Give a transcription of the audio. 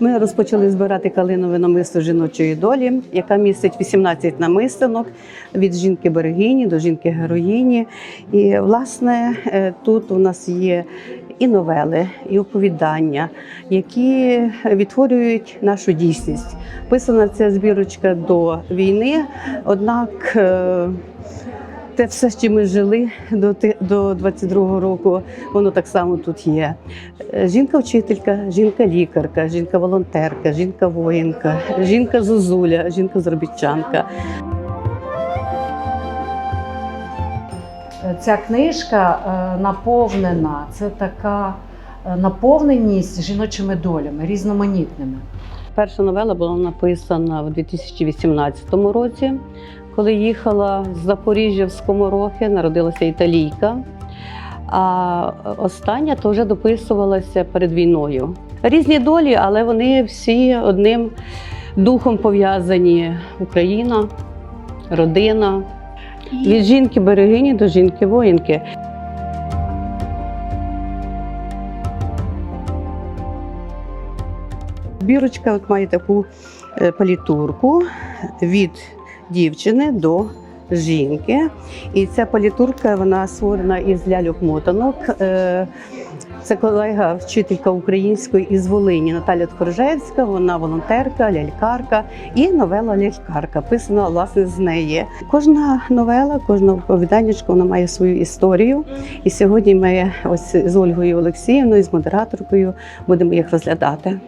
Ми розпочали збирати калинове намисто жіночої долі, яка містить 18 намистинок від жінки берегині до жінки героїні. І власне е, тут у нас є і новели, і оповідання, які відтворюють нашу дійсність. Писана ця збірочка до війни, однак. Е, те все, з чим ми жили до до 22-го року, воно так само тут є. Е, Жінка-вчителька, жінка-лікарка, жінка-волонтерка, жінка-воїнка, жінка-зозуля, жінка-заробітчанка. Ця книжка е, наповнена, це така е, наповненість жіночими долями, різноманітними. Перша новела була написана в 2018 році, коли їхала з Запоріжжя в Скоморохи, народилася італійка. А остання то вже дописувалася перед війною. Різні долі, але вони всі одним духом пов'язані: Україна, родина. Від жінки берегині до жінки воїнки. Бірочка от має таку е, палітурку від дівчини до жінки. І ця палітурка вона створена із ляльок-мотанок. Е, Це колега, вчителька української із Волині Наталя Тхоржевська. Вона волонтерка, лялькарка і новела лялькарка, писана власне з неї. Кожна новела, кожна оповіданнячко, вона має свою історію. І сьогодні ми ось з Ольгою Олексіївною, з модераторкою, будемо їх розглядати.